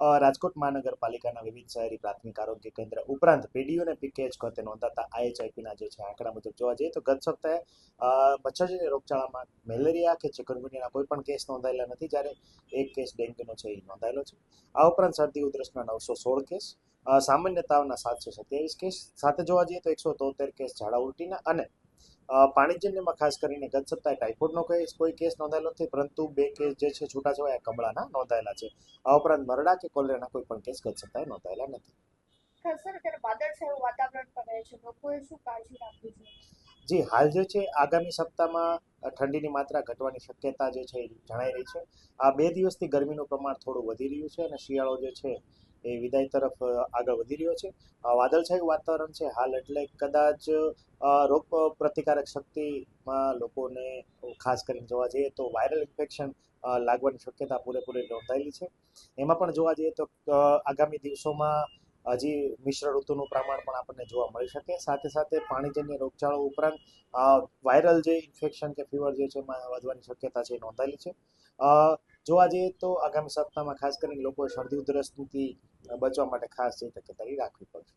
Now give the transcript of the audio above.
રાજકોટ મહાનગરપાલિકાના વિવિધ શહેરી પ્રાથમિક આરોગ્ય કેન્દ્ર ઉપરાંત પીડીયુ અને પીકેએચ ખાતે નોંધાતા આઈએચઆઈપીના જે છે, આંકડા મુજબ જોવા જઈએ તો ગત સપ્તાહે મચ્છરજન્ય રોગચાળામાં મેલેરિયા કે ચિકનગુનિયાના કોઈ પણ કેસ નોંધાયેલા નથી, જ્યારે એક કેસ ડેન્ગ્યુનો છે એ નોંધાયેલો છે. આ ઉપરાંત શરદી ઉધરસના નવસો સોળ કેસ સામાન્ય તાવના સાતસો સત્યાવીસ કેસ, સાથે જોવા જઈએ તો એકસો તોતેર કેસ ઝાડા ઉલટીના અને પાણીજન્યમાં ખાસ કરીને ગત સપ્તાહે ટાઇફોઇડનો કેસ કોઈ કેસ નોંધાયેલો નથી પરંતુ બે કેસ જે છે છૂટાછવાયા કમળાના નોંધાયેલા છે. આ ઉપરાંત મરડા કે કોલેરાના કોઈ પણ કેસ ગત સપ્તાહે નોંધાયેલા નથી. જી હાલ જે છે આગામી સપ્તાહમાં ઠંડીની માત્રા ઘટવાની શક્યતા જે છે એ જણાઈ રહી છે. આ બે દિવસથી ગરમીનું પ્રમાણ થોડું વધી રહ્યું છે અને શિયાળો જે છે એ વિદાય તરફ આગળ વધી રહ્યો છે. વાદળછાયું વાતાવરણ છે હાલ, એટલે કદાચ રોગ પ્રતિકારક શક્તિમાં લોકોને ખાસ કરીને જોવા જઈએ તો વાયરલ ઇન્ફેક્શન લાગવાની શક્યતા પૂરેપૂરી નોંધાયેલી છે. એમાં પણ જોવા જઈએ તો આગામી દિવસોમાં હજી મિશ્ર ઋતુનું પ્રમાણ પણ આપણને જોવા મળી શકે. સાથે સાથે પાણીજન્ય રોગચાળો ઉપરાંત વાયરલ જે ઇન્ફેક્શન કે ફીવર જે છે એમાં વધવાની શક્યતા છે નોંધાયેલી છે. જોવા જઈએ તો આગામી સપ્તાહમાં ખાસ કરીને લોકોએ શરદી ઉધરસથી બચવા માટે ખાસ જે તકેદારી રાખવી પડશે.